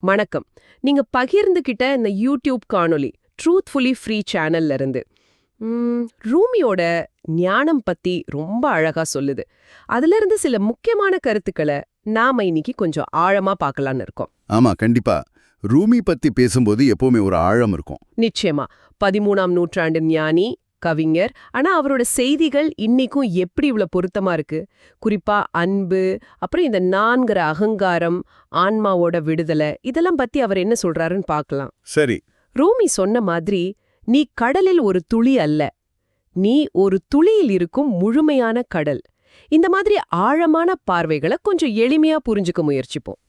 வணக்கம். நீங்க பகிர்ந்துகிட்ட இந்த யூடியூப் காணொளி ட்ரூத்ஃபுல்லி ஃப்ரீ சேனல்ல இருந்து ரூமியோட ஞானம் பத்தி ரொம்ப அழகா சொல்லுது. அதுல இருந்து சில முக்கியமான கருத்துக்களை நாம இன்னைக்கு கொஞ்சம் ஆழமா பார்க்கலாம்னு இருக்கோம். ஆமா கண்டிப்பா. ரூமி பத்தி பேசும்போது எப்பவுமே ஒரு ஆழம் இருக்கும். நிச்சயமா. பதிமூணாம் நூற்றாண்டு ஞானி கவிஞர். ஆனா அவரோட செய்திகள் இன்னைக்கும் எப்படி இவ்வளவு பொருத்தமா இருக்கு? குறிப்பா அன்பு அப்புறம் இந்த நான்கிற அகங்காரம் ஆன்மாவோட விடுதலை இதெல்லாம் பத்தி அவர் என்ன சொல்றாருன்னு பார்க்கலாம். சரி. ரூமி சொன்ன மாதிரி நீ கடலில் ஒரு துளி அல்ல. நீ ஒரு துளியில் இருக்கும் முழுமையான கடல். இந்த மாதிரி ஆழமான பார்வைகளை கொஞ்சம் எளிமையா புரிஞ்சுக்க முயற்சிப்போம்.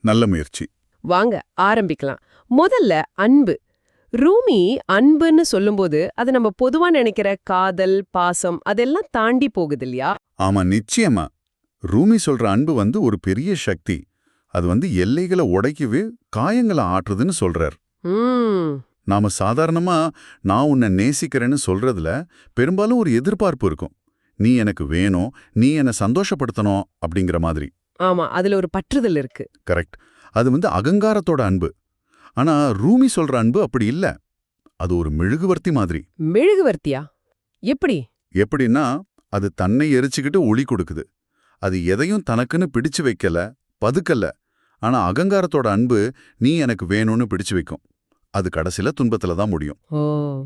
நல்ல முயற்சி. வாங்க ஆரம்பிக்கலாம். முதல்ல அன்பு. ரூமி அன்புன்னு சொல்லும்போது அது நம்ம பொதுவா நினைக்கிற காதல் பாசம் அதெல்லாம் தாண்டி போகுது இல்லையா ஆமா நிச்சயமா. ரூமி சொல்ற அன்பு வந்து ஒரு பெரிய சக்தி. அது வந்து எல்லைகளை உடைக்கவே காயங்களை ஆற்றுதுன்னு சொல்றார். நாம சாதாரணமா நான் உன்னை நேசிக்கிறேன்னு சொல்றதுல பெரும்பாலும் ஒரு எதிர்பார்ப்பு இருக்கும். நீ எனக்கு வேணும் நீ என்னை சந்தோஷப்படுத்தணும் அப்படிங்கிற மாதிரி. ஆமா அதுல ஒரு பற்றுதல் இருக்கு. கரெக்ட். அது வந்து அகங்காரத்தோட அன்பு. ஆனா ரூமி சொல்ற அன்பு அப்படி இல்ல. அது ஒரு மெழுகுவர்த்தி மாதிரி. மெழுகுவர்த்தியா? எப்படி? எப்படின்னா அது தன்னை எரிச்சுக்கிட்டு ஒளி கொடுக்குது. அது எதையும் தனக்குன்னு பிடிச்சு வைக்கல பதுக்கல. ஆனா அகங்காரத்தோட அன்பு நீ எனக்கு வேணும்னு பிடிச்சு வைக்கும். அது கடைசில துன்பத்துல தான் முடியும். ஓ.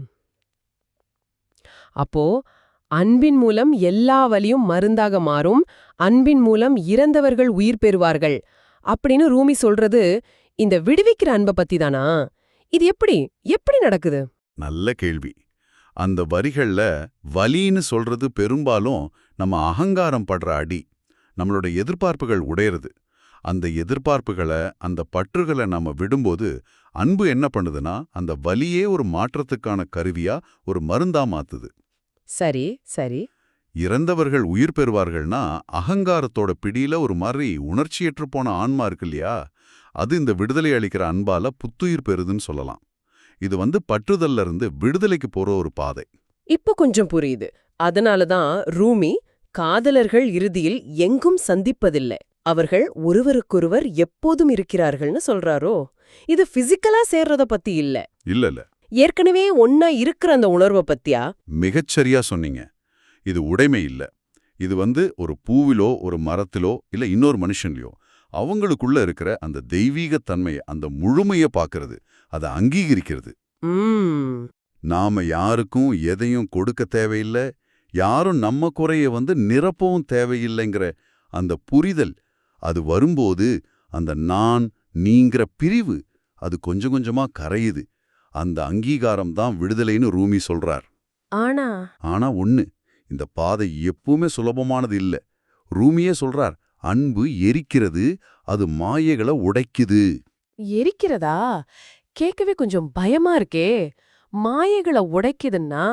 அப்போ அன்பின் மூலம் எல்லா வலியும் மருந்தாக மாறும் அன்பின் மூலம் இறந்தவர்கள் உயிர் பெறுவார்கள். அப்படின்னு ரூமி சொல்றது இந்த விடுவிக்கிற அன்பை பத்தி தானா இது எப்படி? எப்படி நடக்குது? நல்ல கேள்வி. அந்த வரிகள்ல வலின்னு சொல்றது பெரும்பாலும் நம்ம அகங்காரம் படுற அடி நம்மளோட எதிர்பார்ப்புகள் உடையறது. அந்த எதிர்பார்ப்புகளை அந்த பற்றுகளை நம்ம விடும்போது அன்பு என்ன பண்ணுதுன்னா அந்த வலியே ஒரு மாற்றத்துக்கான கருவியா ஒரு மருந்தா மாத்துது. சரி சரி. இறந்தவர்கள் உயிர் பெறுவார்கள்னா அகங்காரத்தோட பிடியில ஒரு மாதிரி உணர்ச்சியற்று போன ஆன்மா இருக்கு இல்லையா? அது இந்த விடுதலை அளிக்கிற அன்பால புத்துயிர் பெறுதுன்னு சொல்லலாம். இது வந்து பற்றுதல்ல இருந்து விடுதலைக்கு போற ஒரு பாதை. இப்போ கொஞ்சம் புரியுது. அதனால தான் ரூமி காதலர்கள் இறுதியில் எங்கும் சந்திப்பதில்லை. அவர்கள் ஒருவருக்கொருவர் எப்போதும் இருக்கிறார்கள்னு சொல்றாரோ? இது பிசிக்கலா சேர்றத பத்தி இல்ல. இல்ல இல்ல. ஏற்கனவே ஒன்னா இருக்கிற அந்த உணர்வை பத்தியா? மிகச்சரியா சொன்னீங்க. இது உடைமை இல்ல. இது வந்து ஒரு பூவிலோ ஒரு மரத்திலோ இல்ல இன்னொரு மனுஷன்லயோ. அவங்களுக்குள்ள இருக்கிற அந்த தெய்வீக தன்மையை அந்த முழுமையை பார்க்கறது. அதை அங்கீகரிக்கிறது. நாம யாருக்கும் எதையும் கொடுக்க தேவையில்லை. யாரும் நம்ம குறைய வந்து நிரப்பவும் தேவையில்லைங்கிற அந்த புரிதல் அது வரும்போது அந்த நான் நீங்கிற பிரிவு அது கொஞ்சம் கொஞ்சமா கரையுது. அந்த அங்கீகாரம் தான் விடுதலைன்னு ரூமி சொல்றார். ஆனா? ஆனா ஒண்ணு இந்த பாதை எப்பவுமே சுலபமானது இல்ல. ரூமியே சொல்றார் அன்பு எரிக்கிறது அது மாயைகளை உடைக்குது. எரிக்கிறதா? கேட்கவே கொஞ்சம் பயமா இருக்கே. மாயைகளை உடைக்குதுன்னா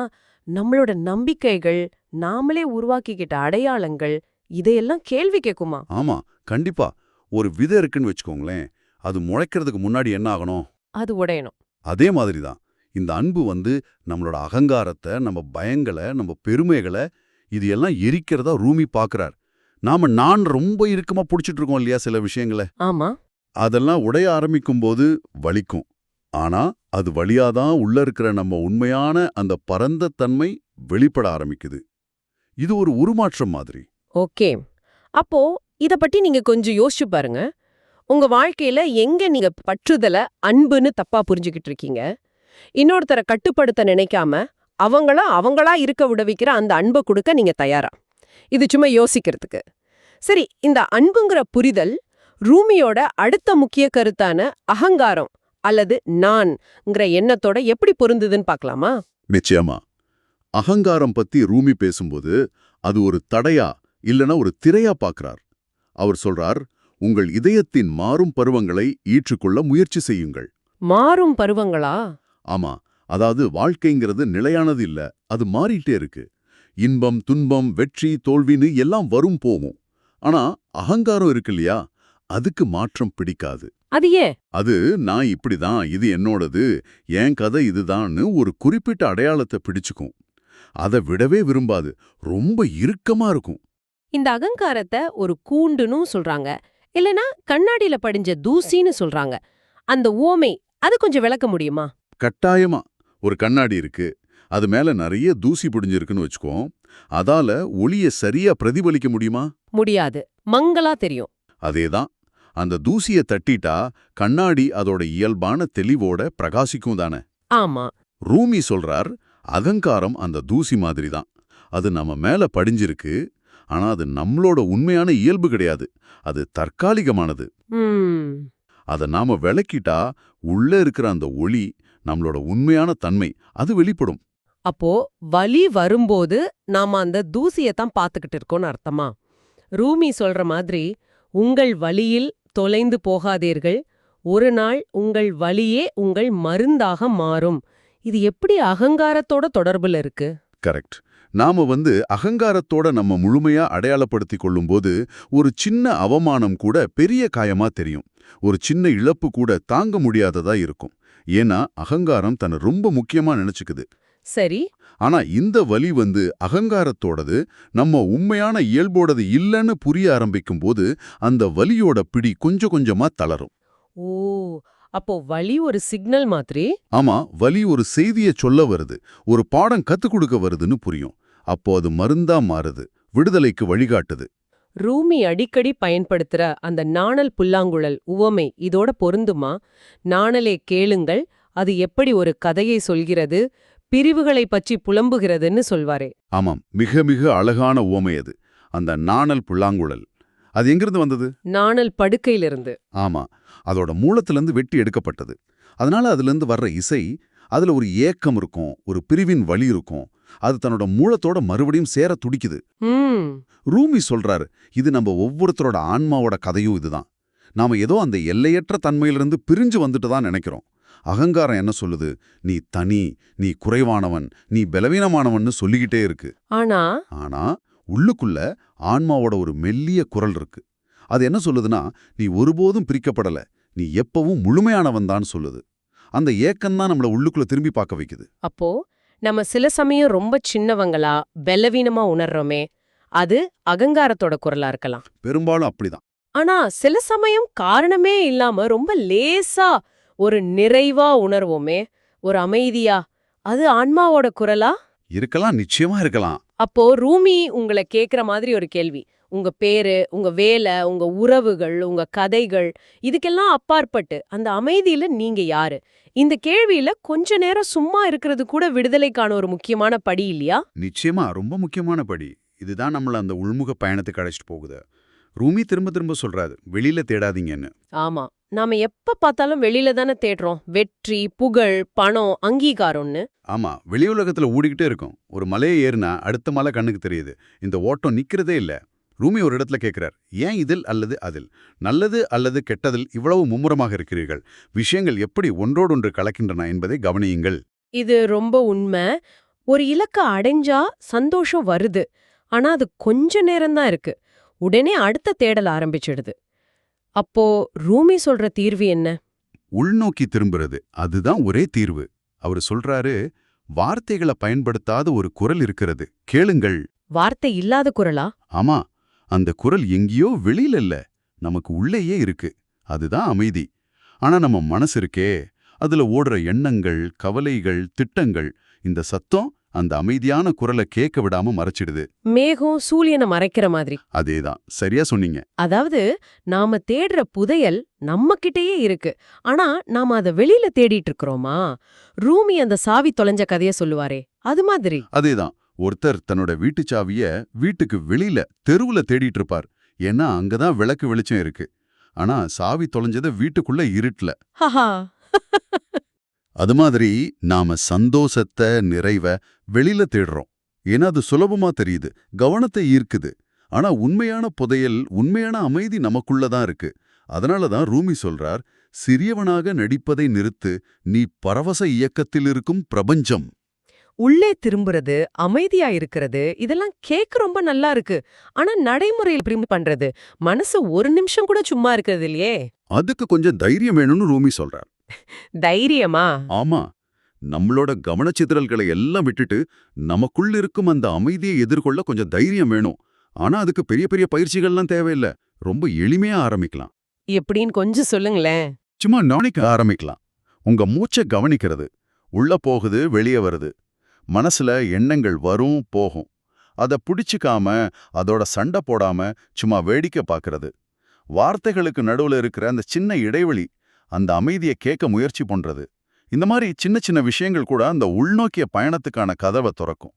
நம்மளோட நம்பிக்கைகள் நாமளே உருவாக்கிக்கிட்ட அடையாளங்கள் இதையெல்லாம் கேள்வி கேக்குமா ஆமா கண்டிப்பா. ஒரு விதை இருக்குன்னு வச்சுக்கோங்களேன் அது முளைக்கிறதுக்கு முன்னாடி என்ன ஆகணும்? அது உடையணும். அதே மாதிரி தான் இந்த அன்பு வந்து நம்மளோட அகங்காரத்தை நம்ம பயங்களை நம்ம பெருமைகளை இது எல்லாம் எரிக்கிறதா ரூமி பார்க்கறார். நாம நான் ரொம்ப இறுக்கமா பிடிச்சிட்டு இருக்கோம் இல்லையா சில விஷயங்களை? ஆமா. அதெல்லாம் உடைய ஆரம்பிக்கும் போது வலிக்கும். ஆனா அது வழியாதான் உள்ள இருக்கிற நம்ம உண்மையான அந்த பரந்த தன்மை வெளிப்பட ஆரம்பிக்குது. இது ஒரு உருமாற்றம் மாதிரி. ஓகே. அப்போ இத பத்தி நீங்க கொஞ்சம் யோசிச்சு பாருங்க. உங்க வாழ்க்கையில எங்க நீங்க பற்றுதல அன்புன்னு தப்பா புரிஞ்சுகிட்டு இருக்கீங்க இன்னொருத்தரை கட்டுப்படுத்த நினைக்காம அவங்களா அவங்களா இருக்க விடுவிக்கிற அந்த அன்பை கொடுக்க நீங்க தயாரா? இது சும்மா யோசிக்கிறதுக்கு. சரி இந்த அன்புங்கிற புரிதல் ரூமியோட அடுத்த முக்கிய கருத்தான அகங்காரம் அல்லது நான்ங்கிற எண்ணத்தோட எப்படி பொருந்துதுன்னு பார்க்கலாமா? நிச்சயமா. அகங்காரம் பத்தி ரூமி பேசும்போது அது ஒரு தடையா இல்லனா ஒரு திரையா பார்க்கறார். அவர் சொல்றார் உங்கள் இதயத்தின் மாறும் பருவங்களை ஈற்றுக்கொள்ள முயற்சி செய்யுங்கள். மாறும் பருவங்களா? ஆமா. அதாவது வாழ்க்கைங்கிறது நிலையானது இல்ல அது மாறிட்டே இருக்கு. இன்பம் துன்பம் வெற்றி தோல்வின்னு எல்லாம் வரும் போகும். ஆனா அகங்காரம் இருக்கு இல்லையா? அதுக்கு மாற்றம் பிடிக்காது. அது ஏன்? அது நான் இப்படிதான் இது என்னோடது என் கதை இதுதான்னு ஒரு குறிப்பிட்ட அடையாளத்தை பிடிச்சுக்கும். அதை விடவே விரும்பாது. ரொம்ப இறுக்கமா இருக்கும். இந்த அகங்காரத்தை ஒரு கூண்டுன்னு சொல்றாங்க. இல்லனா கண்ணாடியில படிஞ்ச தூசின்னு சொல்றாங்க. அந்த ஓமை அது கொஞ்சம் விளக்க முடியுமா? கட்டாயமா. ஒரு கண்ணாடி இருக்கு. அது மேல நிறைய தூசி பிடிஞ்சிருக்குன்னு வச்சுக்குவோம் அதால ஒளிய சரியா பிரதிபலிக்க முடியுமா? முடியாது. மங்களா தெரியும். அதேதான். அந்த தூசிய தட்டிட்டா கண்ணாடி அதோட இயல்பான தெளிவோட பிரகாசிக்கும் தானே. ஆமா. ரூமி சொல்றார் அகங்காரம் அந்த தூசி மாதிரி தான் அது நம்ம மேல படிஞ்சிருக்கு ஆனா அது நம்மளோட உண்மையான இயல்பு கிடையாது. அது தற்காலிகமானது. அதை நாம விளக்கிட்டா உள்ள இருக்கிற அந்த ஒளி நம்மளோட உண்மையான தன்மை அது வெளிப்படும். அப்போ வலி வரும்போது நாம அந்த தூசியை தான் பார்த்துக்கிட்டு இருக்கோம்னு அர்த்தமா? ரூமி சொல்ற மாதிரி உங்கள் வழியில் தொலைந்து போகாதீர்கள். ஒரு நாள் உங்கள் வழியே உங்கள் மருந்தாக மாறும். இது எப்படி அகங்காரத்தோட தொடர்புல இருக்கு? கரெக்ட். நாம வந்து அகங்காரத்தோட நம்ம முழுமையா அடையாளப்படுத்திக் கொள்ளும்போது ஒரு சின்ன அவமானம் கூட பெரிய காயமா தெரியும். ஒரு சின்ன இழப்பு கூட தாங்க முடியாததா இருக்கும். ஏன்னா அகங்காரம் தன்னை ரொம்ப முக்கியமா நினைச்சுக்குது. சரி. ஆனா இந்த வலி வந்து அகங்காரத்தோடது நம்ம உண்மையான இயல்போடது இல்லைன்னு புரிய ஆரம்பிக்கும் போது அந்த வலியோட பிடி கொஞ்சம் கொஞ்சமா தளரும். ஓ அப்போ வலி ஒரு சிக்னல் மாதிரி? ஆமா வலி ஒரு செய்தியை சொல்ல வருது ஒரு பாடம் கத்துக் கொடுக்க வருதுன்னு புரியும். அப்போ அது மருந்தா மாறுது விடுதலைக்கு வழிகாட்டுது. ரூமி அடிக்கடி பயன்படுத்துற அந்த நாணல் புல்லாங்குழல் உவமை இதோட பொருந்துமா? நாணலே கேளுங்கள் அது எப்படி ஒரு கதையை சொல்கிறது? பிரிவுகளை பற்றி புலம்புகிறதுன்னு சொல்வாரே. ஆமாம் மிக மிக அழகான ஓமை அது. அந்த நாணல் புல்லாங்குழல். அது எங்கிருந்து வந்தது? நாணல் படுக்கையிலிருந்து. ஆமா அதோட மூலத்திலிருந்து வெட்டி எடுக்கப்பட்டது. அதனால அதிலிருந்து வர்ற இசை அதுல ஒரு ஏக்கம் இருக்கும் ஒரு பிரிவின் வலி இருக்கும். அது தன்னோட மூலத்தோட மறுபடியும் சேர துடிக்குது. ரூமி சொல்றாரு இது நம்ம ஒவ்வொருத்தரோட ஆன்மாவோட கதையும் இதுதான். நாம ஏதோ அந்த எல்லையற்ற தன்மையிலிருந்து பிரிஞ்சு வந்துட்டு தான் நினைக்கிறோம். அகங்காரம் என்ன சொல்லுது? நீ தனி நீ குறைவானவன் நீ பலவீனமானவன்னு சொல்லிக்கிட்டே இருக்கு. ஆனா? ஆனா உள்ளுக்குள்ள ஆன்மாவோட ஒரு மெல்லிய குரல் இருக்கு. அது என்ன சொல்லுதுன்னா நீ ஒருபோதும் பிரிக்கப்படல. நீ எப்பவும் முழுமையானவன் தான் சொல்லுது. அந்த ஏக்கம்தான் நம்மள உள்ளுக்குள்ள திரும்பி பார்க்க வைக்குது. அப்போ நம்ம சில சமயம் ரொம்ப சின்னவங்களா பலவீனமா உணர்றோமே அது அகங்காரத்தோட குரலா இருக்கலாம். பெரும்பாலும் அப்படிதான். ஆனா சில சமயம் காரணமே இல்லாம ரொம்ப லேசா ஒரு நிறைவா உணர்வோமே ஒரு அமைதியா? அது ஆன்மாவோட குரலா? இருக்கலாம் நிச்சயமா இருக்கலாம். அப்போ ரூமி உங்களை கேக்குற மாதிரி ஒரு கேள்வி. உங்க பேரு உங்க வேலை உங்க உறவுகள் உங்க கதைகள் இதுக்கெல்லாம் அப்பாற்பட்டு அந்த அமைதியில நீங்க யாரு? இந்த கேள்வியில கொஞ்ச நேரம் சும்மா இருக்கிறது கூட விடுதலைக்கான ஒரு முக்கியமான படி இல்லையா? நிச்சயமா ரொம்ப முக்கியமான படி. இதுதான் நம்மள அந்த உள்முக பயணத்துக்கு அழைச்சிட்டு போகுது. ரூமி திரும்ப திரும்ப சொல்றாரு வெளியில தேடாதீங்கன்னு. ஆமா. நாம எப்ப பார்த்தாலும் வெளியில தானே தேடுறோம். வெற்றி புகழ் பணம் அங்கீகாரம்னு. ஆமா. வெளி உலகத்துல ஓடிக்கிட்டே இருக்கும். ஒரு மலையை ஏறினா அடுத்த மலை கண்ணுக்கு தெரியுது. இந்த ஓட்டம் நிக்கிறதே இல்ல. ரூமி ஒரு இடத்துல கேட்கிறார் ஏன் இதில் அல்லது அதில்? நல்லது அல்லது கெட்டதில் இவ்வளவு மும்முரமாக இருக்கிறீர்கள்? விஷயங்கள் எப்படி ஒன்றோடொன்று கலக்கின்றன என்பதை கவனியுங்கள். இது ரொம்ப உண்மை. ஒரு இலக்க அடைஞ்சா சந்தோஷம் வருது. ஆனா அது கொஞ்ச நேரம்தான் இருக்கு. உடனே அடுத்த தேடல் ஆரம்பிச்சிடுது. அப்போ ரூமி சொல்ற தீர்வு என்ன? உள்நோக்கி திரும்புறது. அதுதான் ஒரே தீர்வு. அவர் சொல்றாரு வார்த்தைகளை பயன்படுத்தாத ஒரு குரல் இருக்கிறது. கேளுங்கள். வார்த்தை இல்லாத குரலா? ஆமா. அந்த குரல் எங்கேயோ வெளியில இல்ல. நமக்கு உள்ளேயே இருக்கு. அதுதான் அமைதி. ஆனா நம்ம மனசு இருக்கே. அதுல ஓடுற எண்ணங்கள் கவலைகள் திட்டங்கள் இந்த சத்தம் அந்த அமைதியான குரலை கேட்க விடாம மறைச்சிடுது. மேகம் சூரியனை மறைக்கிற மாதிரி. அதேதான். சரியா சொன்னீங்க. அதாவது நாம தேடுற புதையல் நம்ம கிட்டயே இருக்கு. ஆனா நாம அத வெளியில தேடிட்டு இருக்கிறோமா ரூமி அந்த சாவி தொலைஞ்ச கதைய சொல்லுவாரே அது மாதிரி. அதேதான். ஒருத்தர் தன்னோட வீட்டு சாவிய வீட்டுக்கு வெளியில தெருவுல தேடிட்டு இருப்பார் ஏன்னா அங்கதான் விளக்கு வெளிச்சம் இருக்கு. ஆனா சாவி தொலைஞ்சது வீட்டுக்குள்ள இருட்டுல. ஹஹா. அது மாதிரி நாம சந்தோஷத்தை நிறைவ வெளியில தேடுறோம். ஏன்னா அது சுலபமா தெரியுது. கவனத்தை ஈர்க்குது. ஆனா உண்மையான புதையல் உண்மையான அமைதி நமக்குள்ளதான் இருக்கு. அதனால தான் ரூமி சொல்றார் சிறியவனாக நடிப்பதை நிறுத்து நீ பரவச இயக்கத்தில் இருக்கும் பிரபஞ்சம். உள்ளே திரும்புறது அமைதியா இருக்கிறது இதெல்லாம் கேட்க ரொம்ப நல்லா இருக்கு. ஆனா நடைமுறையில் எப்படி பண்றது மனசு ஒரு நிமிஷம் கூட சும்மா இருக்கிறது இல்லையே. அதுக்கு கொஞ்சம் தைரியம் வேணும்னு ரூமி சொல்றார். தைரியமா? ஆமா. நம்மளோட கவனச்சிதறல்களை எல்லாம் விட்டுட்டு நமக்குள்ள இருக்கும் அந்த அமைதியை எதிர்கொள்ள கொஞ்சம் தைரியம் வேணும். ஆனா அதுக்கு பெரிய பெரிய பயிற்சிகள்லாம் தேவையில்ல. ரொம்ப எளிமையா ஆரம்பிக்கலாம். எப்படின்னு கொஞ்சம் சொல்லுங்களேன். சும்மா நாளைக்கு ஆரம்பிக்கலாம். உங்க மூச்சை கவனிக்கிறது. உள்ள போகுது வெளியே வருது. மனசுல எண்ணங்கள் வரும் போகும். அத புடிச்சுக்காம அதோட சண்டை போடாம சும்மா வேடிக்கை பார்க்கறது வார்த்தைகளுக்கு நடுவுல இருக்கிற அந்த சின்ன இடைவெளி அந்த அமைதியை கேட்க முயற்சி பண்றது. இந்த மாதிரி சின்ன சின்ன விஷயங்கள் கூட அந்த உள்நோக்கிய பயணத்துக்கான கதவை திறக்கும்.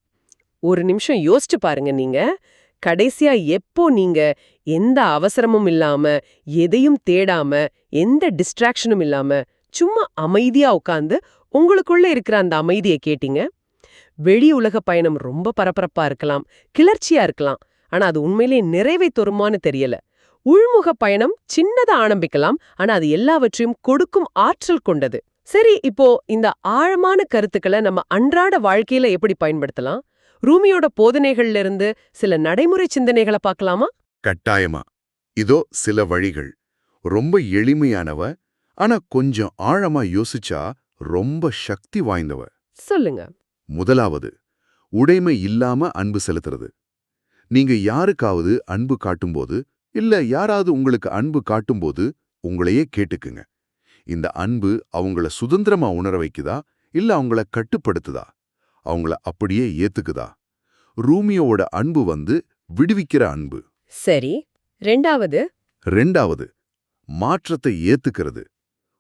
ஒரு நிமிஷம் யோசிச்சு பாருங்க நீங்க. கடைசியா எப்போ நீங்க எந்த அவசரமும் இல்லாம எதையும் தேடாம எந்த டிஸ்ட்ராக்ஷனும் இல்லாம சும்மா அமைதியா உட்கார்ந்து உங்களுக்குள்ள இருக்கிற அந்த அமைதியை கேட்டீங்க? வெளி உலக பயணம் ரொம்ப பரபரப்பா இருக்கலாம் கிளர்ச்சியா இருக்கலாம். ஆனா அது உண்மையிலேயே நிறைவை தருமான்னு தெரியல. உள்முக பயணம் சின்னதா ஆரம்பிக்கலாம். ஆனா அது எல்லாவற்றையும் கொடுக்கும் ஆற்றல் கொண்டது. சரி இப்போ இந்த ஆழமான கருத்துக்களை நம்ம அன்றாட வாழ்க்கையில எப்படி பயன்படுத்தலாம்? ரூமியோட போதனைகள்ல இருந்து சில நடைமுறை சிந்தனைகளை பார்க்கலாமா? கட்டாயமா. இதோ சில வழிகள். ரொம்ப எளிமையானவ ஆனா கொஞ்சம் ஆழமா யோசிச்சா ரொம்ப சக்தி வாய்ந்தவ. சொல்லுங்க. முதலாவது உடைமை இல்லாம அன்பு செலுத்துறது. நீங்க யாருக்காவது அன்பு காட்டும்போது இல்ல யாராவது உங்களுக்கு அன்பு காட்டும்போது உங்களையே கேட்டுக்குங்க. இந்த அன்பு அவங்கள சுதந்திரமா உணர வைக்குதா? இல்ல அவங்கள கட்டுப்படுத்துதா? அவங்கள அப்படியே ஏத்துக்குதா? ரூமியோவோட அன்பு வந்து விடுவிக்கிற அன்பு. சரி ரெண்டாவது? ரெண்டாவது மாற்றத்தை ஏத்துக்கிறது.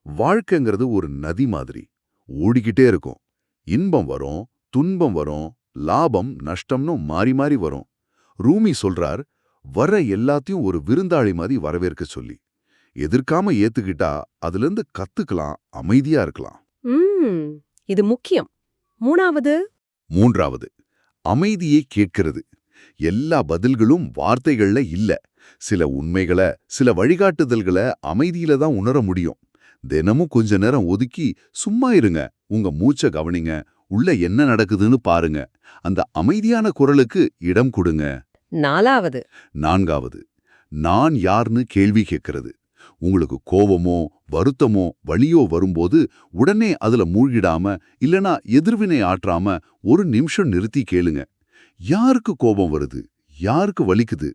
வாழ்க்கைங்கிறது ஒரு நதி மாதிரி. ஓடிக்கிட்டே இருக்கும். இன்பம் வரும் துன்பம் வரும் லாபம் நஷ்டம்னு மாறி மாறி வரும். ரூமி சொல்றார் வர எல்லாத்தையும் ஒரு விருந்தாளி மாதிரி வரவேற்க சொல்லி. எதிர்க்காம ஏத்துக்கிட்டா அதிலிருந்து கத்துக்கலாம் அமைதியா இருக்கலாம். இது முக்கியம். மூணாவது? மூன்றாவது அமைதியை கேட்கிறது. எல்லா பதில்களும் வார்த்தைகள்ல இல்ல. சில உண்மைகளை சில வழிகாட்டுதல்களை அமைதியில தான் உணர முடியும். தினமும் கொஞ்ச நேரம் ஒதுக்கி சும்மா இருங்க உங்க மூச்ச கவனிங்க உள்ள என்ன நடக்குதுன்னு பாருங்க. அந்த அமைதியான குரலுக்கு இடம் கொடுங்க. நாலாவது. நான்காவது. நான் யார்னு கேள்வி கேட்கிறது. உங்களுக்கு கோவமோ வருத்தமோ வலியோ வரும்போது உடனே அதுல மூழ்கிடாம இல்லனா எதிர்வினை ஆற்றாம ஒரு நிமிஷம் நிறுத்தி கேளுங்க. யாருக்கு கோபம் வருது? யாருக்கு வலிக்குது?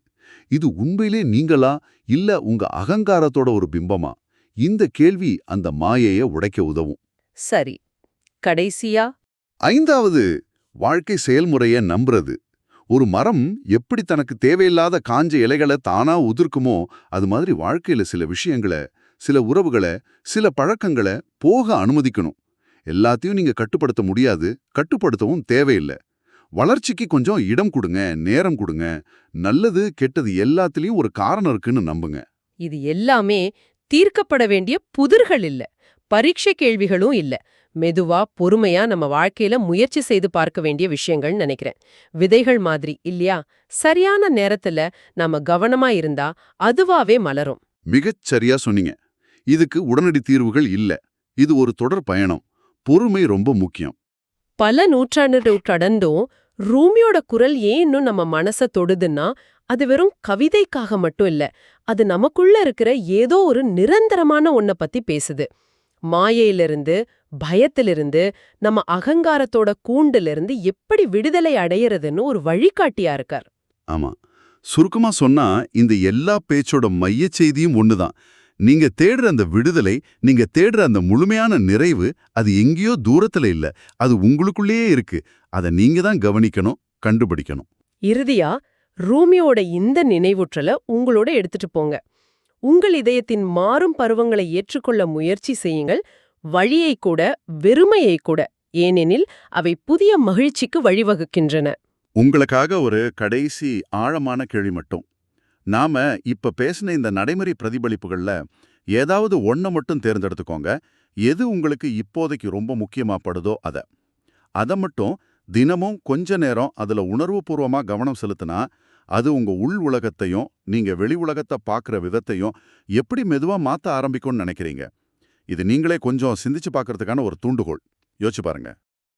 இது உண்மையிலே நீங்களா? இல்ல உங்க அகங்காரத்தோட ஒரு பிம்பமா? இந்த கேள்வி அந்த மாயைய உடைக்க உதவும். சரி. கடைசியா? ஐந்தாவது. வாழ்க்கை செயல்முறைய நம்புறது. ஒரு மரம் எப்படி தனக்கு தேவையில்லாத காஞ்ச இலைகளை தானா உதிர்க்குமோ அது மாதிரி வாழ்க்கையில சில விஷயங்களை சில உறவுகளை சில பழக்கங்களை போக அனுமதிக்கணும். எல்லாத்தையும் நீங்க கட்டுப்படுத்த முடியாது கட்டுப்படுத்தவும் தேவையில்லை. வளர்ச்சிக்கு கொஞ்சம் இடம் கொடுங்க நேரம் கொடுங்க. நல்லது கெட்டது எல்லாத்துலயும் ஒரு காரணம் இருக்குன்னு நம்புங்க. இது எல்லாமே தீர்க்கப்பட வேண்டிய புதிர்கள் இல்ல பரீட்சை கேள்விகளும் இல்ல. மெதுவா பொறுமையா நம்ம வாழ்க்கையில முயற்சி செய்து பார்க்க வேண்டிய விஷயங்கள் நினைக்கிறேன். விதைகள் மாதிரி இல்லையா? சரியான நேரத்துல நாம கவனமா இருந்தா அதுவாவே மலரும். மிகச் சரியா சொன்னீங்க. இதுக்கு உடனடி தீர்வுகள் இல்ல. இது ஒரு தொடர் பயணம். பொறுமை ரொம்ப முக்கியம். பல நூற்றாண்டுகள் கடந்தும் ரூமியோட குரல் ஏன் இன்னும் நம்ம மனச தொடுதுன்னா அது வெறும் கவிதைக்காக மட்டும் இல்ல. அது நமக்குள்ள இருக்கிற ஏதோ ஒரு நிரந்தரமான ஒன்ன பத்தி பேசுது. மாயையிலிருந்து பயத்திலிருந்து நம்ம அகங்காரத்தோட கூண்டிலிருந்து எப்படி விடுதலை அடையறதுன்னு ஒரு வழிகாட்டியா இருக்கார். ஆமா. சுருக்கமா சொன்னா இந்த எல்லா பேச்சோட மையச் செய்தியும் ஒண்ணுதான். நீங்க தேடுற அந்த விடுதலை நீங்க தேடுற அந்த முழுமையான நிறைவு அது எங்கேயோ தூரத்துல இல்ல. அது உங்களுக்குள்ளேயே இருக்கு. அதை நீங்க தான் கவனிக்கணும் கண்டுபிடிக்கணும். இறுதியா ரூமியோட இந்த நினைவுற்றல உங்களோட எடுத்துட்டு போங்க. உங்கள் இதயத்தின் மாறும் பருவங்களை ஏற்றுக்கொள்ள முயற்சி செய்யுங்கள். வழியை கூட வெறுமையை கூட ஏனெனில் அவை புதிய மகிழ்ச்சிக்கு வழிவகுக்கின்றன. உங்களுக்காக ஒரு கடைசி ஆழமான கேள்வி மட்டும். நாம இப்ப பேசின இந்த நடைமுறை பிரதிபலிப்புகள்ல ஏதாவது ஒன்றை மட்டும் தேர்ந்தெடுத்துக்கோங்க. எது உங்களுக்கு இப்போதைக்கு ரொம்ப முக்கியமாப்படுதோ அதை அத. அதை மட்டும் தினமும் கொஞ்ச நேரம் அதுல உணர்வுபூர்வமா கவனம் செலுத்தினா அது உங்க உள் உலகத்தையும் நீங்க வெளி உலகத்தை பார்க்குற விதத்தையும் எப்படி மெதுவா மாத்த ஆரம்பிக்கும்னு நினைக்கிறீங்க? இது நீங்களே கொஞ்சம் சிந்திச்சு பார்க்கறதுக்கான ஒரு தூண்டுகோல் யோசிச்சு பாருங்க.